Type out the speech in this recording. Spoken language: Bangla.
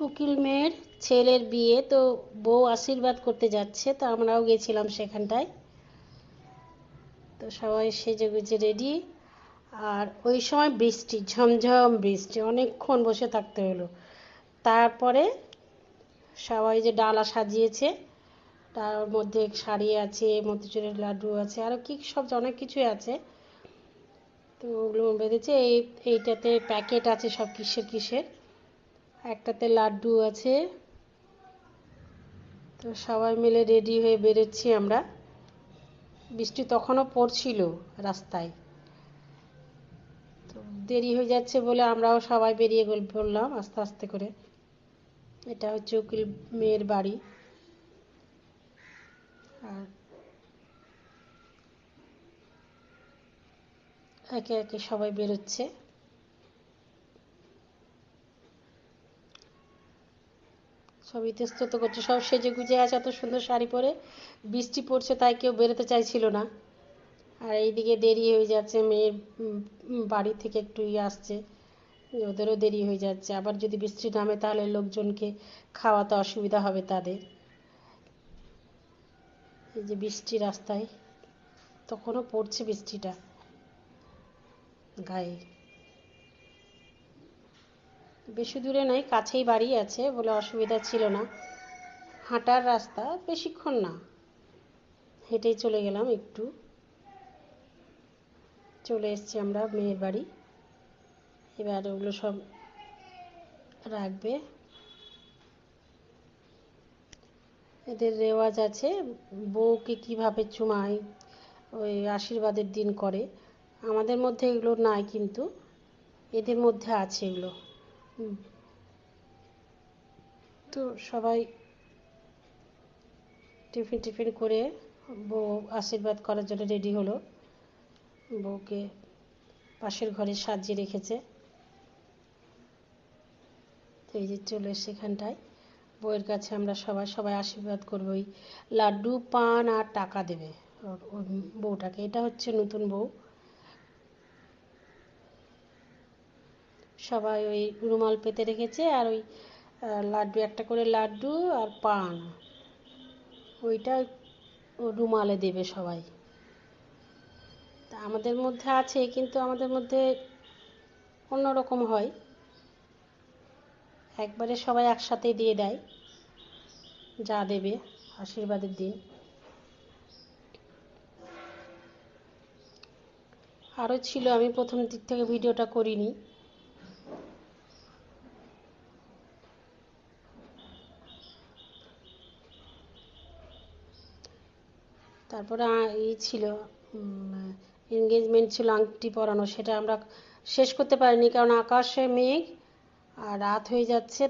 উকিল মেয়ের ছেলের বিয়ে, তো বউ আশীর্বাদ করতে যাচ্ছে, তো আমরাও গেছিলাম সেখানটায়। তো সবাই সেজে গুজে রেডি আর ওই সময় বৃষ্টি, ঝমঝম বৃষ্টি, অনেকক্ষণ বসে থাকতে হলো। তারপরে সবাই যে ডালা সাজিয়েছে, তার মধ্যে শাড়ি আছে মতিচুরের লাড্ডু আছে আরও কি সব অনেক কিছুই আছে। তো ওগুলো বেঁধেছে, এই, এইটাতে প্যাকেট আছে সব কিসের কিসের। একটাতে লাড্ডু আছে। তো সবাই মিলে রেডি হয়ে বেরোচ্ছি আমরা। বৃষ্টি তখনও পড়ছিল রাস্তায়। তো দেরি হয়ে যাচ্ছে বলে আমরাও সবাই বেরিয়ে পড়লাম আস্তে আস্তে করে। এটা হচ্ছে উকিল মেয়ের বাড়ি। আর একে একে সবাই বেরোচ্ছে। সব ইতস্তত করছে। সব সেজে গুজে আছে, এত সুন্দর শাড়ি পরে। বৃষ্টি পড়ছে, তাই কেউ বেরোতে চাইছিল না। আর এইদিকে দেরি হয়ে যাচ্ছে, মেয়ের বাড়ি থেকে একটু ইয়ে আসছে। ওদেরও দেরি হয়ে যাচ্ছে। আবার যদি বৃষ্টি নামে, তাহলে লোকজনকে খাওয়াতে অসুবিধা হবে তাদের। এই যে বৃষ্টি রাস্তায়, তখনও পড়ছে বৃষ্টিটা। গায়ে। বেশি দূরে নয় কাছেই বাড়ি আছে বলে অসুবিধা ছিল না। হাঁটার রাস্তা বেশিক্ষণ না। হেঁটেই চলে গেলাম একটু। চলে এসছি আমরা মেয়ের বাড়ি। এবার ওগুলো সব রাখবে। এদের রেওয়াজ আছে, বউকে কীভাবে চুমায়, ওই আশীর্বাদের দিন করে। আমাদের মধ্যে এগুলো নাই কিন্তু, এদের মধ্যে আছে এগুলো। তো সবাই টিফিন টিফিন করে বউ আশীর্বাদ করার জন্য রেডি হলো। বউকে পাশের ঘরে সাজিয়ে রেখেছে। এই যে চলে সেখানটায় বউয়ের কাছে আমরা সবাই সবাই আশীর্বাদ করব। ওই লাড্ডু, পান আর টাকা দেবে। বউটাকে। এটা হচ্ছে নতুন বউ। সবাই ওই রুমাল পেতে রেখেছে আর ওই লাড্ডু, একটা করে লাড্ডু আর পান। ওইটা রুমালে দেবে সবাই। তা আমাদের মধ্যে আছে, কিন্তু আমাদের মধ্যে অন্যরকম হয়। একবারে সবাই একসাথেই দিয়ে দেয়, যা দেবে, আশীর্বাদের দিন। আরও ছিল, আমি প্রথম দিক থেকে ভিডিওটা করিনি। তারপরে ই ছিল এনগেজমেন্ট ছিল আংটি পরানো, সেটা আমরা শেষ করতে পারিনি, কারণ আকাশে মেঘ আর রাত হয়ে যাচ্ছে